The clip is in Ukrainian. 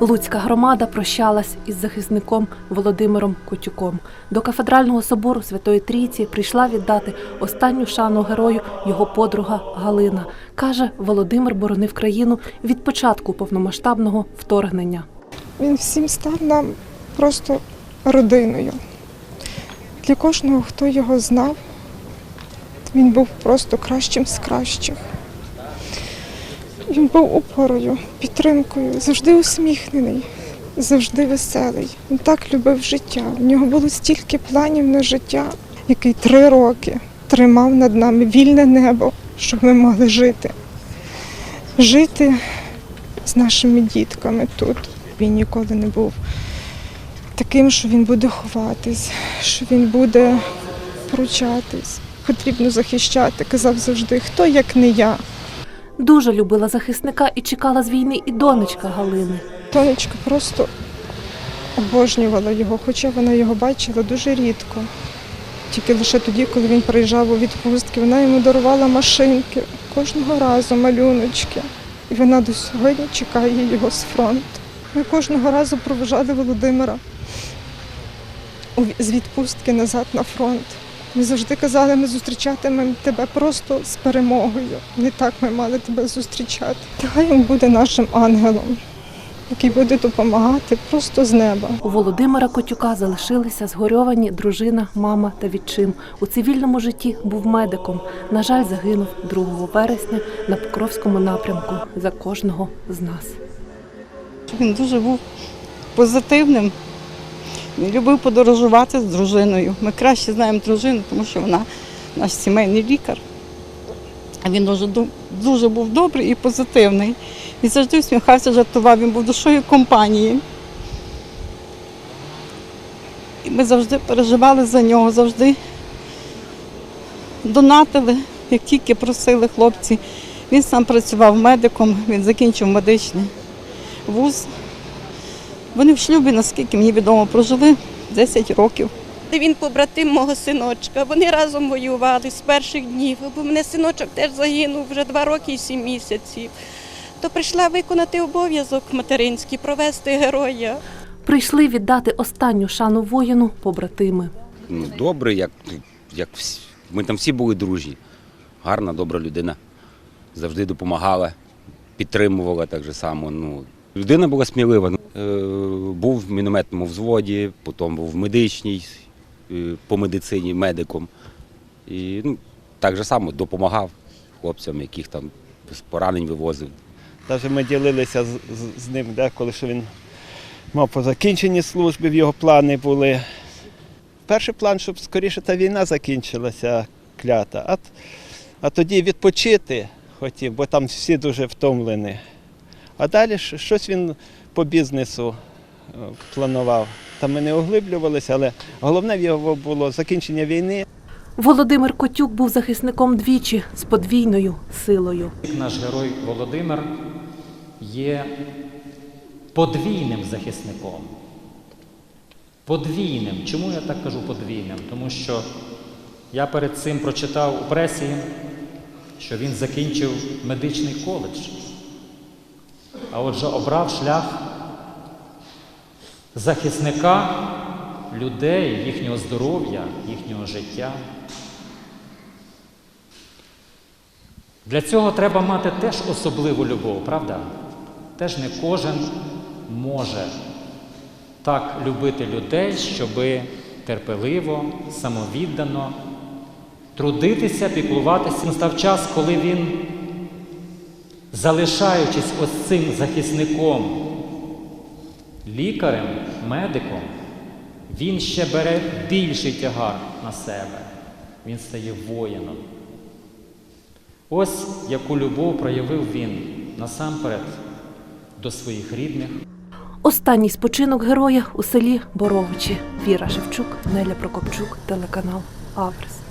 Луцька громада прощалась із захисником Володимиром Котюком. До кафедрального собору Святої Трійці прийшла віддати останню шану герою його подруга Галина. Каже, Володимир боронив країну від початку повномасштабного вторгнення. Він всім став нам просто родиною. Для кожного, хто його знав, він був просто кращим з кращих. Він був опорою, підтримкою, завжди усміхнений, завжди веселий. Він так любив життя. В нього було стільки планів на життя, який три роки тримав над нами вільне небо, щоб ми могли жити. Жити з нашими дітками тут. Він ніколи не був таким, що він буде ховатись, що він буде поручатись. Потрібно захищати, казав завжди, хто як не я. Дуже любила захисника і чекала з війни і донечка Галини. Тонечка просто обожнювала його, хоча вона його бачила дуже рідко. Тільки лише тоді, коли він приїжджав у відпустки, вона йому дарувала машинки кожного разу малюночки. І вона до сьогодні чекає його з фронту. Ми кожного разу проважали Володимира з відпустки назад на фронт. Ми завжди казали, ми зустрічатимемо тебе просто з перемогою. Не так ми мали тебе зустрічати. Та хай він буде нашим ангелом, який буде допомагати просто з неба. У Володимира Котюка залишилися згорьовані дружина, мама та відчим. У цивільному житті був медиком. На жаль, загинув 2 вересня на Покровському напрямку за кожного з нас. Він дуже був позитивним. Любив подорожувати з дружиною. Ми краще знаємо дружину, тому що вона наш сімейний лікар. Він дуже, дуже був добрий і позитивний. Він завжди усміхався, жартував, він був душою компанії. І ми завжди переживали за нього, завжди донатили, як тільки просили хлопці. Він сам працював медиком, він закінчив медичний вуз. Вони в шлюбі, наскільки мені відомо, прожили 10 років. Він побратим мого синочка. Вони разом воювали з перших днів, бо мене синочок теж загинув вже два роки і сім місяців. То прийшла виконати обов'язок материнський, провести героя. Прийшли віддати останню шану воїну побратими. ну, добрий, як, як всі. Ми там всі були дружні. Гарна, добра людина. Завжди допомагала, підтримувала так же само. Ну, людина була смілива. Е, був в мінометному взводі, потім був в медичній, е, по медицині медиком. І ну, так же само допомагав хлопцям, яких там з поранень вивозив. Навіть ми ділилися з, з, з ним деколи, що він мав по закінченні служби, в його плани були. Перший план, щоб скоріше та війна закінчилася клята, а, а тоді відпочити хотів, бо там всі дуже втомлені. А далі щось він по бізнесу е, планував. Там ми не оглиблювалися, але головне в його було закінчення війни. Володимир Котюк був захисником двічі з подвійною силою. Наш герой Володимир є подвійним захисником. Подвійним. Чому я так кажу подвійним? Тому що я перед цим прочитав у пресі, що він закінчив медичний коледж. А отже, обрав шлях захисника людей, їхнього здоров'я, їхнього життя. Для цього треба мати теж особливу любов, правда? Теж не кожен може так любити людей, щоби терпеливо, самовіддано трудитися, піклуватися. Настав час, коли він, залишаючись ось цим захисником, лікарем, медиком, він ще бере більший тягар на себе. Він стає воїном. Ось яку любов проявив він насамперед до своїх рідних. Останній спочинок героя у селі Боровичі. Віра Шевчук, Неля Прокопчук, телеканал Аверс.